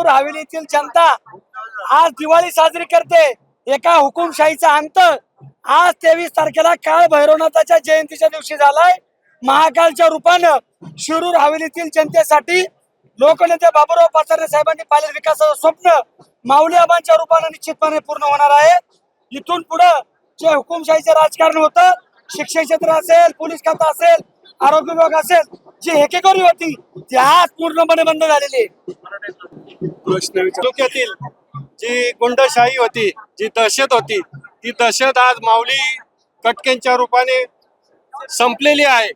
शिरूर हवेलीतील जनता आज दिवाळी साजरी करते. एका हुकुमशाहीचा अंत. आज तेवीस तारखेला काळ भैरवनाथाच्या जयंतीच्या दिवशी झालाय. महाकालच्या रूपानं शिरूर हवेलीतील जनतेसाठी लोकनेते बाबूराव पाचारे साहेबांनी पाहिलेलं विकासाचं स्वप्न माऊली आबांच्या रूपानं निश्चितपणे पूर्ण होणार आहे. इथून पुढं जे हुकुमशाहीचं राजकारण होतं शिक्षण क्षेत्र असेल पोलीस खातं असेल आरोग्य विभाग असेल जी हेकेकरी होती ती आज पूर्णपणे बंद झालेली आहे. तालुक्यातील जी गुंडशाही होती जी दहशत होती ती दहशत आज माऊली कटकेंच्या रूपाने संपलेली आहे.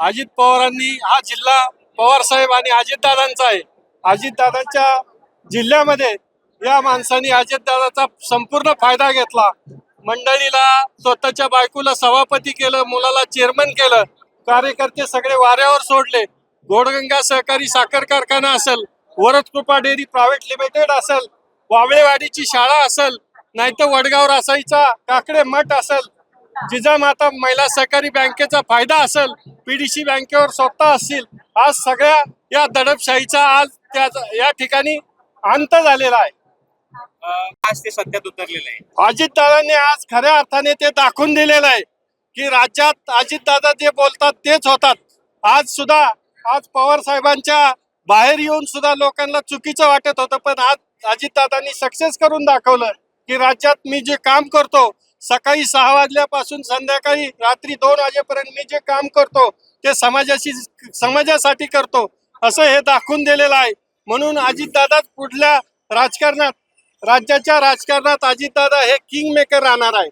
अजित पवारांनी हा जिल्हा पवार साहेब आणि अजितदादांचा आहे. अजितदादांच्या जिल्ह्यामध्ये या माणसांनी अजितदादाचा संपूर्ण फायदा घेतला. मंडळीला स्वतःच्या बायकोला सभापती केलं मुलाला चेअरमन केलं. कार्यकर्ते सगळे वाऱ्यावर सोडले. घोडगंगा सहकारी साखर कारखाना असेल वरद कृपा डेअरी प्रायव्हेट लिमिटेड असेल वावळेवाडीची शाळा असेल नाही तर वडगाव रासाईचा काकडे मठ असेल जिजामाता महिला सहकारी बँकेचा फायदा असेल पीडीसी बँकेवर स्वतः असतील आज सगळ्या या दडपशाहीचा आज त्या या ठिकाणी अंत झालेला आहे. आज ते सत्यात उतरलेलं आहे. अजितदादांनी आज खऱ्या अर्थाने ते दाखवून दिलेलं आहे की राज्यात अजितदादा जे बोलतात तेच होतात. आज सुद्धा आज पवार साहेबांच्या बाहेर येऊन सुद्धा लोकांना चुकीचं वाटत होतं पण आज अजितदादांनी सक्सेस करून दाखवलं की राज्यात मी जे काम करतो सकाळी सहा वाजल्यापासून संध्याकाळी रात्री दोन वाजेपर्यंत मी जे काम करतो ते समाजाशी समाजासाठी करतो असं हे दाखवून दिलेलं आहे. म्हणून अजितदादाच पुढल्या राजकारणात राज्याच्या राजकारणात अजितदादा हे किंग मेकर राहणार आहे.